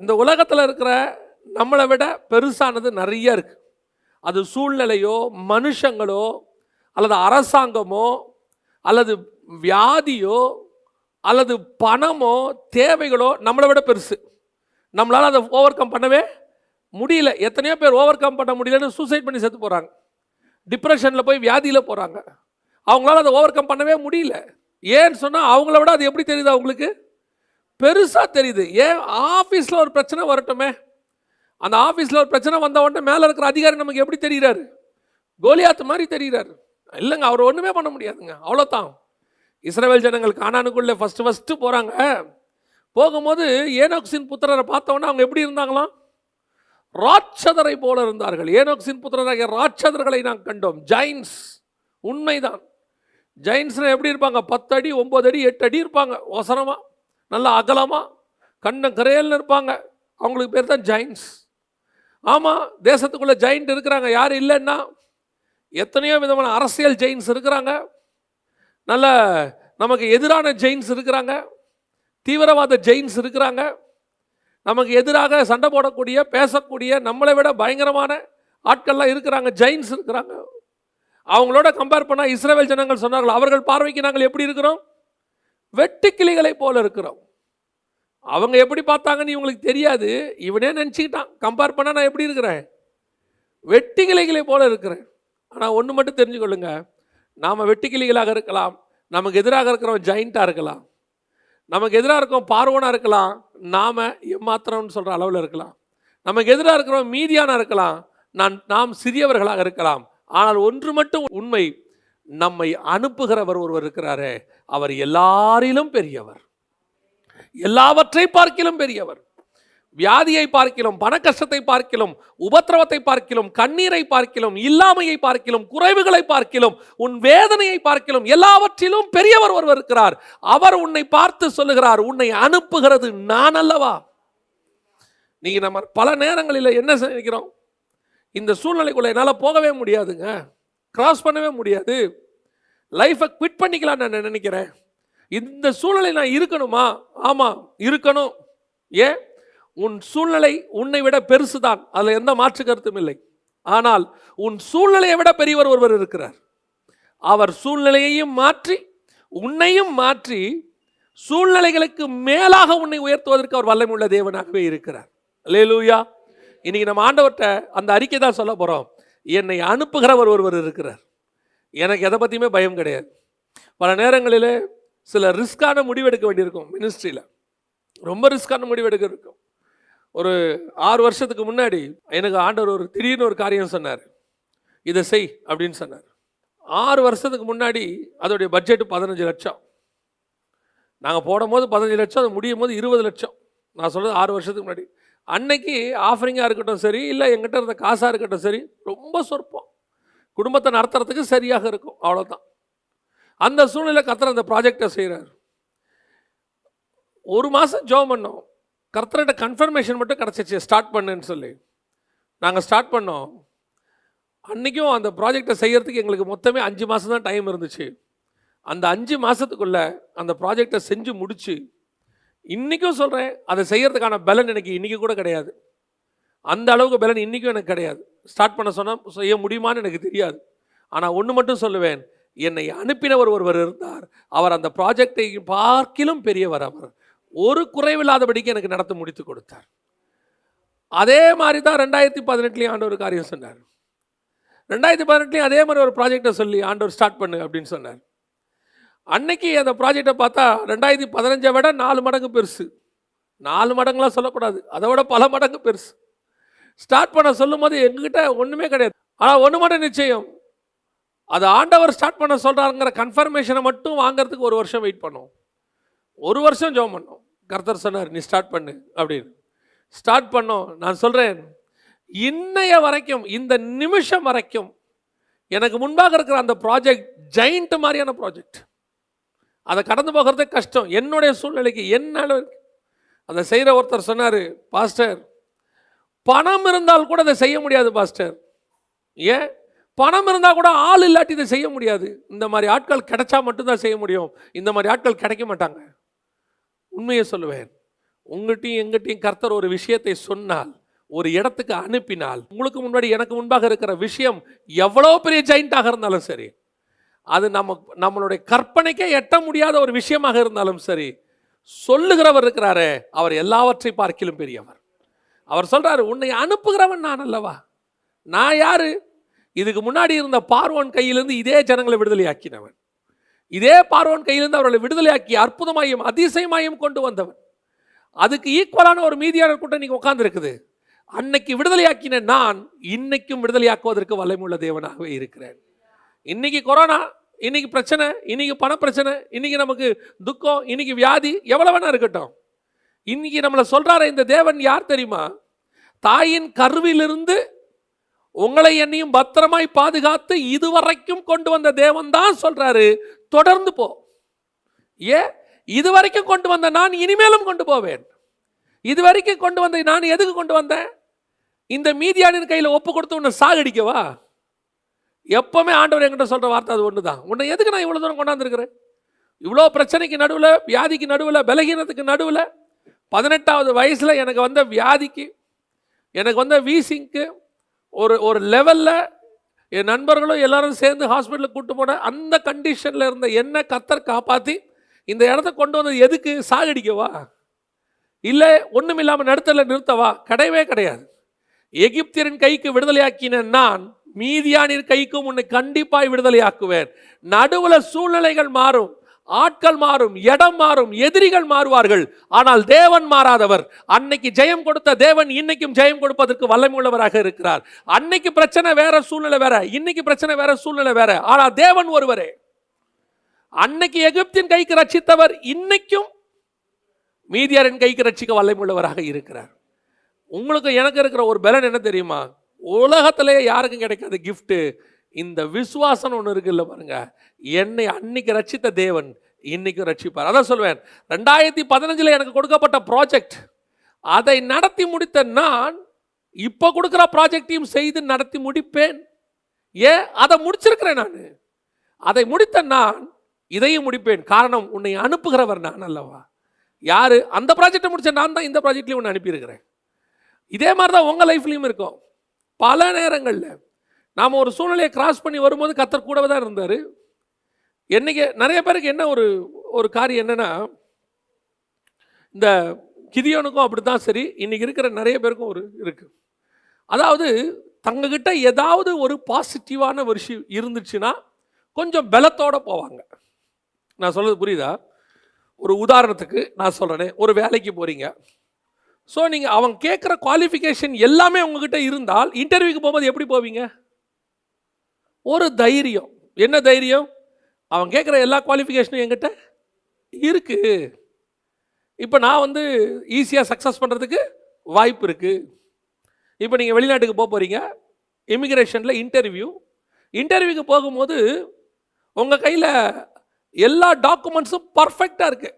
இந்த உலகத்தில் இருக்கிற நம்மளை விட பெருசானது நிறைய இருக்கு. அது சூழ்நிலையோ மனுஷங்களோ அல்லது அரசாங்கமோ அல்லது வியாதியோ அல்லது பணமோ தேவைகளோ நம்மளை விட பெருசு. நம்மளால் அதை ஓவர் கம் பண்ணவே முடியல. எத்தனையோ பேர் ஓவர் கம் பண்ண முடியலன்னு சூசைட் பண்ணி செத்து போகிறாங்க டிப்ரெஷனில் போய் வியாதியில் போகிறாங்க அவங்களால அதை ஓவர் கம் பண்ணவே முடியல. ஏன்னு சொன்னால் அவங்கள விட அது எப்படி தெரியுது அவங்களுக்கு பெருசாக தெரியுது. ஏன்? ஆஃபீஸில் ஒரு பிரச்சனை வரட்டுமே. அந்த ஆஃபீஸில் ஒரு பிரச்சனை வந்த உடனே மேலே இருக்கிற அதிகாரி நமக்கு எப்படி தெரிகிறாரு? கோலியாத்து மாதிரி தெரிகிறாரு. இல்லைங்க அவர் ஒன்றுமே பண்ண முடியாதுங்க. அவ்வளோதான் இஸ்ரேல் ஜனங்கள் காணானுக்குள்ளே ஃபஸ்ட்டு ஃபஸ்ட்டு போகிறாங்க போகும்போது ஏனோக்ஸின் புத்திரரை பார்த்தோன்னே அவங்க எப்படி இருந்தாங்களாம்? ராட்சதரை போல இருந்தார்கள். ஏனோக்ஸின் புத்திரராகிய ராட்சதர்களை நாங்கள் கண்டோம். ஜைன்ஸ். உண்மைதான். ஜைன்ஸ்னா எப்படி இருப்பாங்க? பத்து அடி ஒம்பது அடி எட்டு அடி இருப்பாங்க. ஒசரமாக நல்லா அகலமாக கண்ண கரையல்னு இருப்பாங்க. அவங்களுக்கு பேர் தான் ஜெயின்ஸ் ஆமாம் தேசத்துக்குள்ளே ஜெயின்ட் இருக்கிறாங்க. யார் இல்லைன்னா எத்தனையோ விதமான அரசியல் ஜெயின்ஸ் இருக்கிறாங்க. நல்ல நமக்கு எதிரான ஜெயின்ஸ் இருக்கிறாங்க. தீவிரவாத ஜெயின்ஸ் இருக்கிறாங்க. நமக்கு எதிராக சண்டை போடக்கூடிய பேசக்கூடிய நம்மளை விட பயங்கரமான ஆட்கள்லாம் இருக்கிறாங்க. ஜெயின்ஸ் இருக்கிறாங்க. அவங்களோட கம்பேர் பண்ணால் இஸ்ரேல் ஜனங்கள் சொன்னார்கள் அவர்கள் பார்வைக்கு நாங்கள் எப்படி இருக்கிறோம்? வெட்டுக்கிளிகளை போல இருக்கிறோம். அவங்க எப்படி பார்த்தாங்கன்னு இவங்களுக்கு தெரியாது. இவனே நினச்சிக்கிட்டான். கம்பேர் பண்ணால் நான் எப்படி இருக்கிறேன்? வெட்டுக்கிளிகளை போல இருக்கிறேன். ஆனால் ஒன்று மட்டும் தெரிஞ்சுக்கொள்ளுங்க. நாம் வெட்டுக்கிளிகளாக இருக்கலாம். நமக்கு எதிராக இருக்கிறவன் ஜெயிண்ட்டாக இருக்கலாம். நமக்கு எதிராக இருக்கிறோம் பார்வனாக இருக்கலாம். நாம் எம்மாத்திரம்னு சொல்கிற அளவில் இருக்கலாம். நமக்கு எதிராக இருக்கிறவன் மீதியான இருக்கலாம். நான் நாம் சிறியவர்களாக இருக்கலாம். ஆனால் ஒன்று மட்டும் உண்மை. நம்மை அனுப்புகிறவர் ஒருவர் இருக்கிறாரே. அவர் எல்லாரிலும் பெரியவர். எல்லாவற்றை பார்க்கிலும் பெரியவர். வியாதியை பார்க்கிலும் பண கஷ்டத்தை பார்க்கிலும் உபத்திரவத்தை பார்க்கிலும் கண்ணீரை பார்க்கிலும் இல்லாமையை பார்க்கிலும் குறைவுகளை பார்க்கிலும் உன் வேதனையை பார்க்கிலும் எல்லாவற்றிலும் பெரியவர் ஒருவர் இருக்கிறார். அவர் உன்னை பார்த்து சொல்லுகிறார் உன்னை அனுப்புகிறது நான் அல்லவா? நீங்க நம்ம பல நேரங்களில் என்ன நினைக்கிறோம் இந்த சூழ்நிலைக்குள்ள என்னால் போகவே முடியாதுங்க. கிராஸ் பண்ணவே முடியாது. லைஃப்பை குவிட் பண்ணிக்கலாம் நான் நினைக்கிறேன். இந்த சூழ்நிலை நான் இருக்கணுமா? ஆமாம் இருக்கணும். ஏன்? உன் சூழ்நிலை உன்னை விட பெருசு தான் அதில் எந்த மாற்று கருத்தும் இல்லை. ஆனால் உன் சூழ்நிலையை விட பெரியவர் ஒருவர் இருக்கிறார். அவர் சூழ்நிலையையும் மாற்றி உன்னையும் மாற்றி சூழ்நிலைகளுக்கு மேலாக உன்னை உயர்த்துவதற்கு அவர் வல்லமுள்ள தேவனாகவே இருக்கிறார். லேலூயா இன்னைக்கு நம்ம ஆண்டவர்கிட்ட அந்த அறிக்கை தான் சொல்ல போகிறோம் என்னை அனுப்புகிறவர் ஒருவர் இருக்கிறார். எனக்கு எதை பற்றியுமே பயம் கிடையாது. பல நேரங்களில் சில ரிஸ்க்கான முடிவெடுக்க வேண்டியிருக்கும் மினிஸ்ட்ரியில் ரொம்ப ரிஸ்க்கான முடிவெடுக்க இருக்கும். ஒரு ஆறு வருஷத்துக்கு முன்னாடி எனக்கு ஆண்டவர் ஒரு திடீர்னு ஒரு காரியம் சொன்னார். இதை செய் அப்படின்னு சொன்னார். ஆறு வருஷத்துக்கு முன்னாடி அதோடைய பட்ஜெட்டு பதினஞ்சு லட்சம். நாங்கள் போடும்போது பதினஞ்சு லட்சம் அது முடியும் போது இருபது லட்சம். நான் சொல்கிறது ஆறு வருஷத்துக்கு முன்னாடி. அன்னைக்கு ஆஃபரிங்காக இருக்கட்டும் சரி இல்லை எங்கிட்ட இருந்த காசாக இருக்கட்டும் சரி ரொம்ப சொற்பம். குடும்பத்தை நடத்துறதுக்கு சரியாக இருக்கும். அவ்வளோதான் அந்த சூழ்நிலை கத்தர் அந்த ப்ராஜெக்டை செய்கிறார் ஒரு மாதம் ஜோ பண்ணோம். கர்த்தர்கிட்ட கன்ஃபர்மேஷன் மட்டும் கிடச்சிச்சு ஸ்டார்ட் பண்ணுன்னு சொல்லி. நாங்கள் ஸ்டார்ட் பண்ணோம். அன்றைக்கும் அந்த ப்ராஜெக்டை செய்கிறதுக்கு எங்களுக்கு மொத்தமே அஞ்சு மாதம் தான் டைம் இருந்துச்சு. அந்த அஞ்சு மாதத்துக்குள்ளே அந்த ப்ராஜெக்டை செஞ்சு முடித்து இன்றைக்கும் சொல்கிறேன் அதை செய்கிறதுக்கான பலன் எனக்கு இன்றைக்கி கூட கிடையாது. அந்த அளவுக்கு பலன் இன்றைக்கும் எனக்கு கிடையாது. ஸ்டார்ட் பண்ண சொன்னால் செய்ய முடியுமான்னு எனக்கு தெரியாது. ஆனால் ஒன்று மட்டும் சொல்லுவேன் என்னை அனுப்பினவர் ஒருவர் இருந்தார். அவர் அந்த ப்ராஜெக்டை பார்க்கிலும் பெரியவர் அவர். ஒரு குறைவில்லாதபடிக்கு எனக்கு நடத்த முடித்து கொடுத்தார். அதே மாதிரி தான் ரெண்டாயிரத்தி பதினெட்டுலேயும் ஆண்டவர் காரியம் சொன்னார். ரெண்டாயிரத்தி பதினெட்டுலேயும் அதே மாதிரி ஒரு ப்ராஜெக்டை சொல்லி ஆண்டவர் ஸ்டார்ட் பண்ணு அப்படின்னு சொன்னார். அன்னைக்கு அந்த ப்ராஜெக்டை பார்த்தா ரெண்டாயிரத்தி பதினஞ்சை விட நாலு மடங்கு பெருசு. நாலு மடங்குலாம் சொல்லக்கூடாது. அதை விட பல மடங்கு பெருசு. ஸ்டார்ட் பண்ண சொல்லும் போது எங்ககிட்ட ஒன்றுமே கிடையாது. ஆனால் ஒன்று மட்டும் நிச்சயம். அது ஆண்டவர் ஸ்டார்ட் பண்ண சொல்கிறாங்கிற கன்ஃபர்மேஷனை மட்டும் வாங்கிறதுக்கு ஒரு வருஷம் வெயிட் பண்ணோம். ஒரு வருஷம் ஜோம் பண்ணோம். கர்த்தர் சொன்னார் நீ ஸ்டார்ட் பண்ணு அப்படின்னு. ஸ்டார்ட் பண்ணோம். நான் சொல்கிறேன் இன்னைய வரைக்கும் இந்த நிமிஷம் வரைக்கும் எனக்கு முன்பாக இருக்கிற அந்த ப்ராஜெக்ட் ஜெயிண்ட் மாதிரியான ப்ராஜெக்ட் அதை கடந்து போகிறதே கஷ்டம். என்னுடைய சூழ்நிலைக்கு என்ன அதை செய்கிற ஒருத்தர் சொன்னார் பாஸ்டர் பணம் இருந்தால் கூட அதை செய்ய முடியாது பாஸ்டர் ஏன்? பணம் இருந்தால் கூட ஆள் இல்லாட்டி இதை செய்ய முடியாது. இந்த மாதிரி ஆட்கள் கிடைச்சா மட்டும்தான் செய்ய முடியும். இந்த மாதிரி ஆட்கள் கிடைக்க மாட்டாங்க. உண்மையை சொல்லுவேன். உங்கள்கிட்டையும் எங்கிட்டையும் கர்த்தர் ஒரு விஷயத்தை சொன்னால் ஒரு இடத்துக்கு அனுப்பினால் உங்களுக்கு முன்னாடி எனக்கு முன்பாக இருக்கிற விஷயம் எவ்வளோ பெரிய ஜெயிண்டாக இருந்தாலும் சரி அது நம்ம நம்மளுடைய கற்பனைக்கே எட்ட முடியாத ஒரு விஷயமாக இருந்தாலும் சரி சொல்லுகிறவர் இருக்கிறாரே அவர் எல்லாவற்றை பார்க்கிலும் பெரியவர். அவர் சொல்கிறாரு உன்னை அனுப்புகிறவன் நான் அல்லவா? நான் யாரு? இதுக்கு முன்னாடி இருந்த பார்வோன் கையிலிருந்து இதே ஜனங்களை விடுதலையாக்கினவன். இதே பார்வோன் கையிலிருந்து அவர்களை விடுதலையாக்கி அற்புதமாயும் அதிசயமாயும் கொண்டு வந்தவன். அதுக்கு ஈக்குவலான ஒரு மீதியாளர் கூட்டம் நீங்க உட்காந்துருக்குது அன்னைக்கு விடுதலையாக்கின நான் இன்னைக்கும் விடுதலையாக்குவதற்கு வல்லமுள்ள தேவனாகவே இருக்கிறேன். இன்னைக்கு கொரோனா இன்னைக்கு பிரச்சனை இன்னைக்கு பண பிரச்சனை இன்னைக்கு நமக்கு துக்கம் இன்னைக்கு வியாதி எவ்வளோ வேணா இருக்கட்டும். இன்னைக்கு நம்மளை சொல்றாரு இந்த தேவன் யார் தெரியுமா? தாயின் கருவிலிருந்து உங்களை என்னையும் பத்திரமாய் பாதுகாத்து இதுவரைக்கும் கொண்டு வந்த தேவன் தான் சொல்றாரு. தொடர்ந்து போ. ஏ? இதுவரைக்கும் கொண்டு வந்த நான் இனிமேலும் கொண்டு போவேன். இதுவரைக்கும் கொண்டு வந்த நான் எதுக்கு கொண்டு வந்தேன் இந்த மீதியானின் கையில் ஒப்பு கொடுத்து உன்னை சாகடிக்கவா? எப்பவுமே ஆண்டவர் என்கிட்ட சொல்ற வார்த்தை அது ஒன்று தான் உன்னை எதுக்கு நான் இவ்வளோ தூரம் கொண்டாந்துருக்கிறேன்? இவ்வளோ பிரச்சனைக்கு நடுவில் வியாதிக்கு நடுவில் பலகீனத்துக்கு நடுவில் பதினெட்டாவது வயசில் எனக்கு வந்த வியாதிக்கு எனக்கு வந்த வீசிங்க்கு ஒரு ஒரு லெவலில் என் நண்பர்களும் எல்லாரும் சேர்ந்து ஹாஸ்பிட்டலுக்கு கூட்டு போன அந்த கண்டிஷனில் இருந்த என்ன கத்தர் காப்பாற்றி இந்த இடத்த கொண்டு வந்தது எதுக்கு? சாகடிக்கவா? இல்லை ஒன்றும் இல்லாமல் நடுத்தல நிறுத்தவா? கிடையவே கிடையாது. எகிப்தியரின் கைக்கு விடுதலையாக்கின நான் மீதியானின் கைக்கும் உன்னை கண்டிப்பாய் விடுதலையாக்குவேன். நடுவில் சூழ்நிலைகள் மாறும். ஆட்கள் மாறும் இடம் மாறும் எதிரிகள் மாறுவார்கள். ஆனால் தேவன் மாறாதவர். அன்னைக்கு ஜெயம் கொடுத்த தேவன் இன்னைக்கும் ஜெயம் கொடுப்பதற்கு வல்லமையுள்ளவராக இருக்கிறார். அன்னைக்கு பிரச்சனை வேற சூழ்நிலை வேற. இன்னைக்கு பிரச்சனை வேற சூழ்நிலை வேற. ஆனால் தேவன் ஒருவரே. அன்னைக்கு எகிப்தின் கைக்கு ரட்சித்தவர் இன்னைக்கும் மீதியாரின் கைக்கு ரட்சிக்க வல்லமையுள்ளவராக இருக்கிறார். உங்களுக்கு எனக்கு இருக்கிற ஒரு பலன் என்ன தெரியுமா? உலகத்திலே யாருக்கும் கிடைக்காத கிஃப்ட்டு இந்த விசுவாசம் ஒன்று இருக்குல்ல பாருங்க. என்னை அன்னைக்கு ரட்சித்த தேவன் இன்னைக்கும் ரட்சிப்பார். அதான் சொல்வேன். ரெண்டாயிரத்தி பதினஞ்சில் எனக்கு கொடுக்கப்பட்ட ப்ராஜெக்ட் அதை நடத்தி முடித்த நான் இப்போ கொடுக்குற ப்ராஜெக்டையும் செய்து நடத்தி முடிப்பேன். ஏன்? அதை முடிச்சிருக்கிறேன் நான். அதை முடித்த நான் இதையும் முடிப்பேன். காரணம் உன்னை அனுப்புகிறவர் நான் அல்லவா? யார்? அந்த ப்ராஜெக்டை முடித்த நான் தான் இந்த ப்ராஜெக்ட்லையும் உன்னை அனுப்பியிருக்கிறேன். இதே மாதிரி தான் உங்கள் லைஃப்லையும் இருக்கும். பல நேரங்களில் நாம் ஒரு சூழ்நிலையை கிராஸ் பண்ணி வரும்போது கத்தர் கூடவே தான் இருந்தார். என்னைக்கு நிறைய பேருக்கு என்ன ஒரு ஒரு காரியம் என்னென்னா இந்த கிதியோனுக்கும் அப்படி தான் சரி இன்றைக்கி இருக்கிற நிறைய பேருக்கும் ஒரு இருக்குது அதாவது தங்ககிட்ட ஏதாவது ஒரு பாசிட்டிவான ஒரு விஷயம் இருந்துச்சுன்னா கொஞ்சம் பலத்தோடு போவாங்க. நான் சொல்கிறது புரியுதா? ஒரு உதாரணத்துக்கு நான் சொல்கிறேனே ஒரு வேலைக்கு போகிறீங்க ஸோ நீங்கள் அவங்க கேட்குற குவாலிஃபிகேஷன் எல்லாமே உங்ககிட்ட இருந்தால் இன்டர்வியூக்கு போகும்போது எப்படி போவீங்க? ஒரு தைரியம். என்ன தைரியம்? அவன் கேட்குற எல்லா குவாலிஃபிகேஷனும் என்கிட்ட இருக்குது இப்போ நான் வந்து ஈஸியாக சக்ஸஸ் பண்ணுறதுக்கு வாய்ப்பு இருக்குது இப்போ நீங்கள் வெளிநாட்டுக்கு போக போகிறீங்க இமிக்ரேஷனில் இன்டர்வியூ இன்டர்வியூக்கு போகும்போது உங்கள் கையில் எல்லா டாக்குமெண்ட்ஸும் பர்ஃபெக்டாக இருக்குது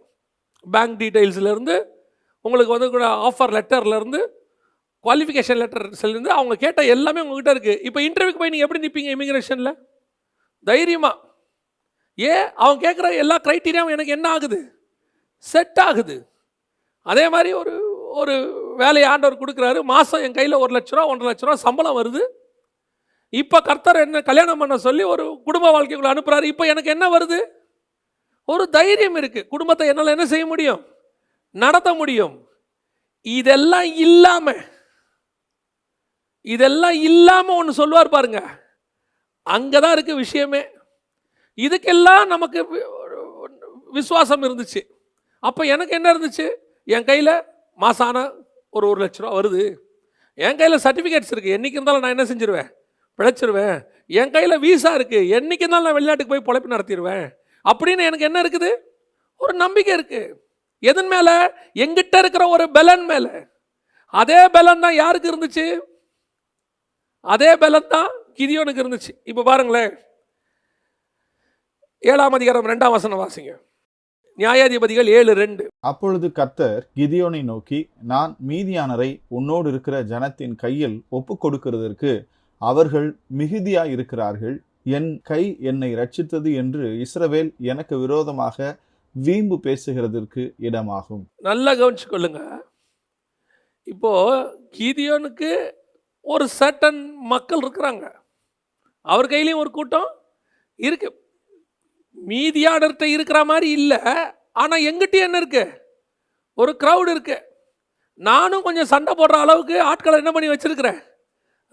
பேங்க் டீட்டெயில்ஸ்லேருந்து உங்களுக்கு வந்து கூட ஆஃபர் லெட்டர்லேருந்து குவாலிஃபிகேஷன் லெட்டர்ஸ்லேருந்து அவங்க கேட்ட எல்லாமே உங்ககிட்ட இருக்குது இப்போ இன்டர்வியூக்கு போய் நீங்கள் எப்படி நிற்பீங்க இமிக்ரேஷனில் தைரியமாக ஏன் அவன் கேட்குற எல்லா க்ரைட்டீரியாவும் எனக்கு என்ன ஆகுது? செட் ஆகுது. அதே மாதிரி ஒரு ஒரு வேலையை ஆண்டவர் கொடுக்குறாரு. மாதம் என் கையில் ஒரு லட்ச ரூபா ஒன்றரை லட்ச ரூபா சம்பளம் வருது. இப்போ கர்த்தர் என்ன கல்யாணம் பண்ண சொல்லி ஒரு குடும்ப வாழ்க்கைக்குள்ள அனுப்புகிறாரு இப்போ எனக்கு என்ன வருது? ஒரு தைரியம் இருக்குது குடும்பத்தை என்னால் என்ன செய்ய முடியும்? நடத்த முடியும். இதெல்லாம் இல்லாமல் இதெல்லாம் இல்லாமல் ஒன்று சொல்லுவார் பாருங்க. அங்கதான் இருக்குது விஷயமே. இதுக்கெல்லாம் நமக்கு விசுவாசம் இருந்துச்சு. அப்போ எனக்கு என்ன இருந்துச்சு? என் கையில் மாசான ஒரு ஒரு லட்ச ரூபா வருது. என் கையில் சர்டிஃபிகேட்ஸ் இருக்குது என்னைக்கு இருந்தாலும் நான் என்ன செஞ்சிருவேன்? பிழைச்சிருவேன். என் கையில் வீசா இருக்குது என்னைக்கு இருந்தாலும் நான் வெளிநாட்டுக்கு போய் பொழைப்பு நடத்திடுவேன் அப்படின்னு எனக்கு என்ன இருக்குது? ஒரு நம்பிக்கை இருக்குது எதன் மேலே? எங்கிட்ட இருக்கிற ஒரு பலன் மேலே. அதே பலன் தான் யாருக்கு இருந்துச்சு? அதே பலன் தான் கிதியோனுக்கு இருந்துச்சு. இப்போ பாருங்களேன். ஏழாம் அதிகாரம் ரெண்டாம் வசனம் வாசிங்க. நியாயாதிபதிகள் ஏழு ரெண்டு. அப்பொழுது கர்த்தர் கிதியோனை நோக்கி நான் மீதியானரை உன்னோடு இருக்கிற ஜனத்தின் கையில் ஒப்புக் கொடுக்கிறதற்கு அவர்கள் மிகுதியாய் இருக்கிறார்கள் என் கை என்னை ரட்சித்தது என்று இஸ்ரவேல் எனக்கு விரோதமாக வீம்பு பேசுகிறதற்கு இடமாகும். நல்லா கவனிச்சு கொள்ளுங்க இப்போ கீதியோனுக்கு ஒரு சட்டன் மக்கள் இருக்கிறாங்க. அவர் கையிலையும் ஒரு கூட்டம் இருக்கு. மீதியானர்கிட்ட இருக்கிற மாதிரி இல்லை. ஆனால் எங்கிட்ட என்ன இருக்கு? ஒரு க்ரௌட் இருக்கு. நானும் கொஞ்சம் சண்டை போடுற அளவுக்கு ஆட்களை என்ன பண்ணி வச்சிருக்கிறேன்?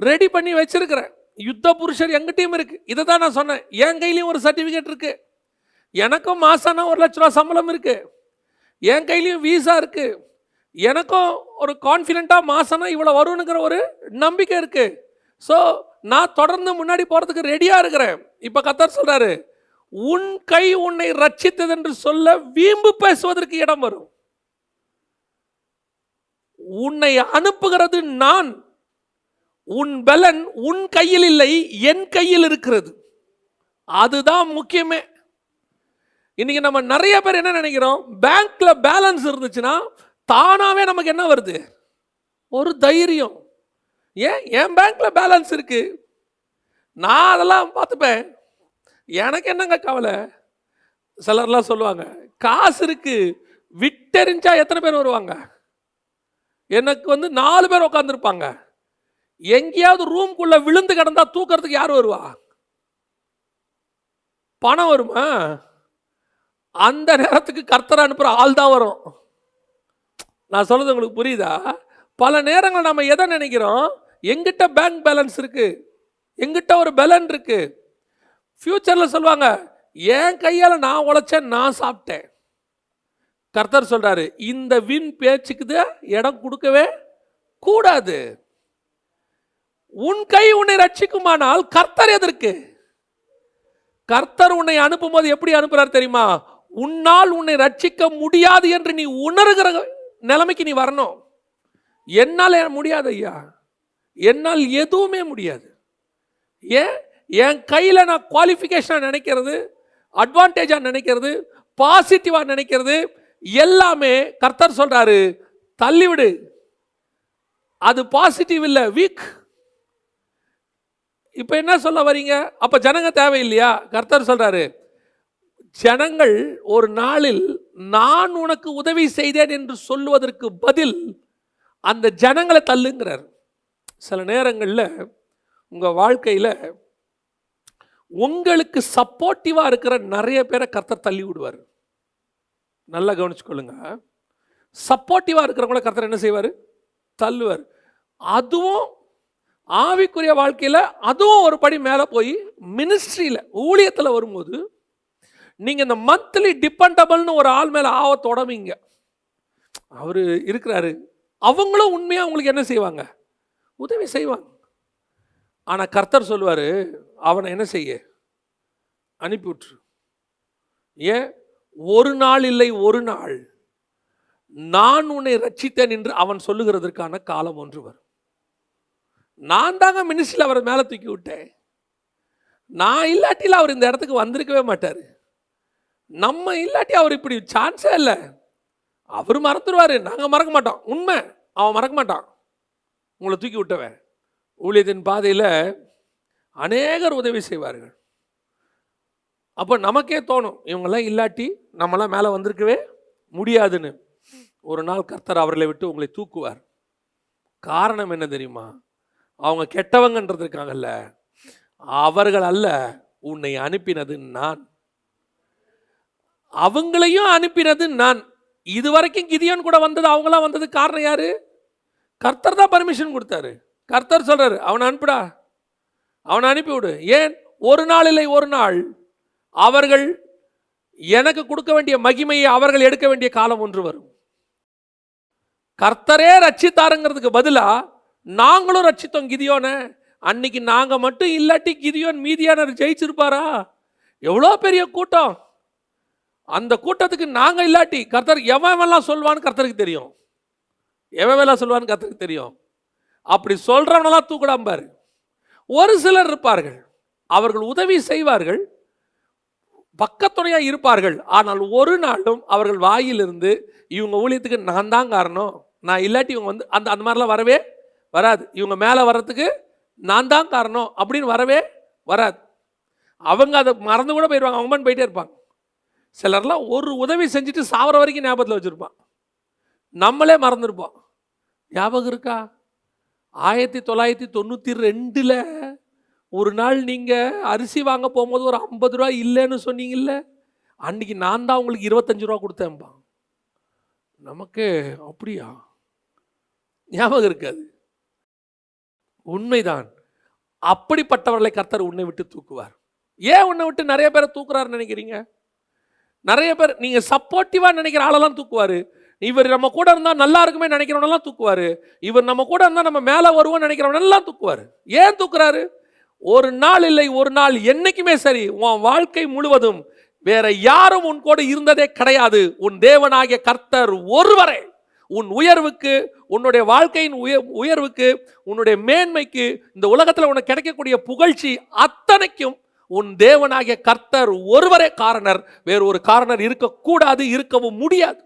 ரெடி பண்ணி வச்சிருக்கிறேன். யுத்த புருஷர் எங்கிட்டயும் இருக்கு. இதை தான் நான் சொன்னேன். என் கையிலையும் ஒரு சர்டிஃபிகேட் இருக்கு. எனக்கும் மாசானா ஒரு லட்ச ரூபா சம்பளம் இருக்கு. என் கையிலையும் வீசா இருக்குது எனக்கும் ஒரு கான்ஃபிடெண்ட்டாக மாசனா இவ்வளோ வரும்னுங்கிற ஒரு நம்பிக்கை இருக்குது ஸோ நான் தொடர்ந்து முன்னாடி போகிறதுக்கு ரெடியாக இருக்கிறேன். இப்போ கத்தர் சொல்கிறாரு உன் கை உன்னை ரட்சித்தது என்று சொல்ல வீம்பு பேசுவதற்கு இடம் வரும். உன்னை அனுப்புகிறது நான். உன் பலன் உன் கையில் இல்லை என் கையில் இருக்கிறது. அதுதான் முக்கியமே. இன்னைக்கு நம்ம நிறைய பேர் என்ன நினைக்கிறோம்? பேங்க்ல பேலன்ஸ் இருந்துச்சுன்னா தானாகவே நமக்கு என்ன வருது? ஒரு தைரியம். ஏன்? என் பேங்க்கில் பேலன்ஸ் இருக்குது நான் அதெல்லாம் பார்த்துப்பேன். எனக்கு என்னங்க கவலை? சிலர்லாம் சொல்லுவாங்க காசு இருக்குது விட்டெறிஞ்சா எத்தனை பேர் வருவாங்க? எனக்கு வந்து நாலு பேர் உட்காந்துருப்பாங்க எங்கேயாவது ரூம்குள்ளே விழுந்து கிடந்தா தூக்கிறதுக்கு யார் வருவா? பணம் வருமா? அந்த நேரத்துக்கு கர்த்தரை அனுப்புகிற ஆள் தான் வரும். நான் சொல்கிறது உங்களுக்கு புரியுதா? பல நேரங்கள் நம்ம எதை நினைக்கிறோம்? எங்கிட்ட பேங்க் பேலன்ஸ் இருக்குது எங்கிட்ட ஒரு பலன் இருக்குது ஃப்யூச்சரில் சொல்லுவாங்க என் கையால் நான் உழைச்சேன் நான் சாப்பிட்டேன். கர்த்தர் சொல்கிறாரு இந்த வின் பேச்சுக்குது இடம் கொடுக்கவே கூடாது. உன் கை உன்னை ரட்சிக்குமானால் கர்த்தர் எதற்கு? கர்த்தர் உன்னை அனுப்பும்போது எப்படி அனுப்புகிறார் தெரியுமா? உன்னால் உன்னை ரட்சிக்க முடியாது என்று நீ உணர்கிற நிலைமைக்கு நீ வரணும். என்னால் முடியாது ஐயா. என்னால் எதுவுமே முடியாது. ஏன்? என் கையில் நான் குவாலிஃபிகேஷனாக நினைக்கிறது அட்வான்டேஜாக நினைக்கிறது பாசிட்டிவாக நினைக்கிறது எல்லாமே கர்த்தர் சொல்கிறாரு தள்ளிவிடு. அது பாசிட்டிவ் இல்லை வீக் இப்போ என்ன சொல்ல வரீங்க? அப்போ ஜனங்க தேவையில்லையா? கர்த்தர் சொல்கிறாரு ஜனங்கள் ஒரு நாளில் நான் உனக்கு உதவி செய்தேன் என்று சொல்லுவதற்கு பதில் அந்த ஜனங்களை தள்ளுங்கிறார். சில நேரங்களில் உங்கள் வாழ்க்கையில் உங்களுக்கு சப்போர்ட்டிவாக இருக்கிற நிறைய பேரை கர்த்தர் தள்ளி விடுவார். நல்லா கவனிச்சுக்கொள்ளுங்க. சப்போர்ட்டிவாக இருக்கிறவங்கள கர்த்தர் என்ன செய்வார்? தள்ளுவார். அதுவும் ஆவிக்குரிய வாழ்க்கையில் அதுவும் ஒரு படி மேலே போய் மினிஸ்ட்ரியில் ஊழியத்தில் வரும்போது நீங்கள் இந்த மந்த்லி டிபெண்டபிள்னு ஒரு ஆள் மேலே ஆவ தொடவீங்க. அவர் இருக்கிறாரு. அவங்களும் உண்மையாக உங்களுக்கு என்ன செய்வாங்க? உதவி செய்வாங்க. ஆனால் கர்த்தர் சொல்லுவார் அவனை என்ன செய்ய? அனுப்பிவிட்ரு ஏன்? ஒரு நாள் இல்லை ஒரு நாள். நான் உன்னை ரட்சித்தேன் என்று அவன் சொல்லுகிறதற்கான காலம் ஒன்று வரும். நான் தாங்க மினிஸ்ட்ரியில் அவரை மேலே தூக்கி விட்டேன். நான் இல்லாட்டியில் அவர் இந்த இடத்துக்கு வந்திருக்கவே மாட்டார். நம்ம இல்லாட்டி அவர் இப்படி சான்ஸே இல்லை. அவர் மறந்துடுவார் நாங்கள் மறக்க மாட்டோம். உண்மை. அவன் மறக்க மாட்டான். உங்களை தூக்கி விட்டவன். ஊழியத்தின் பாதையில் அநேகர் உதவி செய்வார்கள். அப்போ நமக்கே தோணும் இவங்கெல்லாம் இல்லாட்டி நம்மளாம் மேலே வந்திருக்கவே முடியாதுன்னு. ஒரு நாள் கர்த்தர் அவர்களை விட்டு உங்களை தூக்குவார். காரணம் என்ன தெரியுமா? அவங்க கெட்டவங்கன்றதுக்காகல்ல. அவர்கள் அல்ல உன்னை அனுப்பினது நான். அவங்களையும் அனுப்பினது நான். இது வரைக்கும் கிதியோன் கூட வந்தது அவங்களாம் வந்தது காரணம் யாரு? கர்த்தர் தான் பர்மிஷன் கொடுத்தாரு. கர்த்தர் சொல்கிறார் அவனை அனுப்புடா. அவனை அனுப்பிவிடு. ஏன்? ஒரு நாள் இல்லை ஒரு நாள். அவர்கள் எனக்கு கொடுக்க வேண்டிய மகிமையை அவர்கள் எடுக்க வேண்டிய காலம் ஒன்று வரும். கர்த்தரே ரட்சித்தாருங்கிறதுக்கு பதிலாக நாங்களும் ரட்சித்தோம் கிதியோனை. அன்னைக்கு நாங்கள் மட்டும் இல்லாட்டி கிதியோன் மீதியானர் ஜெயிச்சிருப்பாரா? எவ்வளோ பெரிய கூட்டம். அந்த கூட்டத்துக்கு நாங்கள் இல்லாட்டி கர்த்தர் எவன் சொல்வான்னு கர்த்தருக்கு தெரியும். எவன் எல்லாம் சொல்வான்னு கர்த்தருக்கு தெரியும். அப்படி சொல்கிறவனெல்லாம் தூக்கிடாம பாரு. ஒரு சிலர் இருப்பார்கள். அவர்கள் உதவி செய்வார்கள். பக்கத்துணையாக இருப்பார்கள். ஆனால் ஒரு நாளும் அவர்கள் வாயிலிருந்து இவங்க ஊழியத்துக்கு நான் தான் காரணம். நான் இல்லாட்டி இவங்க வந்து அந்த அந்த மாதிரிலாம் வரவே வராது. இவங்க மேலே வர்றதுக்கு நான் தான் காரணம் அப்படின்னு வரவே வராது. அவங்க அதை மறந்து கூட போயிடுவாங்க. அவங்க போயிட்டே இருப்பாங்க. சிலர்லாம் ஒரு உதவி செஞ்சுட்டு சாவர வரைக்கும் ஞாபகத்தில் வச்சுருப்பான். நம்மளே மறந்துருப்போம். ஞாபகம் இருக்கா? ஆயிரத்தி தொள்ளாயிரத்தி தொண்ணூற்றி ரெண்டில் ஒரு நாள் நீங்கள் அரிசி வாங்க போகும்போது ஒரு ஐம்பது ரூபா இல்லைன்னு சொன்னீங்கல்ல? அன்னைக்கு நான் தான் உங்களுக்கு இருபத்தஞ்சு ரூபா கொடுத்தேன்ப்பா நமக்கு அப்படியா? ஞாபகம் இருக்காது. உண்மைதான். அப்படிப்பட்டவர்களை கர்த்தர் உன்னை விட்டு தூக்குவார். ஏன் உன்னை விட்டு நிறைய பேரை தூக்குறாருன்னு நினைக்கிறீங்க? நிறைய பேர் நீங்கள் சப்போர்ட்டிவாக நினைக்கிற ஆளெல்லாம் தூக்குவார். இவர் நம்ம கூட இருந்தால் நல்லா இருக்குமே நினைக்கிறவனெல்லாம் தூக்குவாரு. இவர் நம்ம கூட இருந்தால் நம்ம மேலே வருவோம்னு நினைக்கிறவனெல்லாம் தூக்குவார். ஏன் தூக்குறாரு? ஒரு நாள் இல்லை ஒரு நாள் என்றைக்குமே சரி உன் வாழ்க்கை முழுவதும் வேற யாரும் உன் கூட இருந்ததே கிடையாது. உன் தேவனாகிய கர்த்தர் ஒருவரே. உன் உயர்வுக்கு உன்னுடைய வாழ்க்கையின் உயர் உயர்வுக்கு உன்னுடைய மேன்மைக்கு இந்த உலகத்தில் உனக்கு கிடைக்கக்கூடிய புகழ்ச்சி அத்தனைக்கும் உன் தேவனாகிய கர்த்தர் ஒருவரே காரணர். வேறு ஒரு காரணர் இருக்கக்கூடாது இருக்கவும் முடியாது.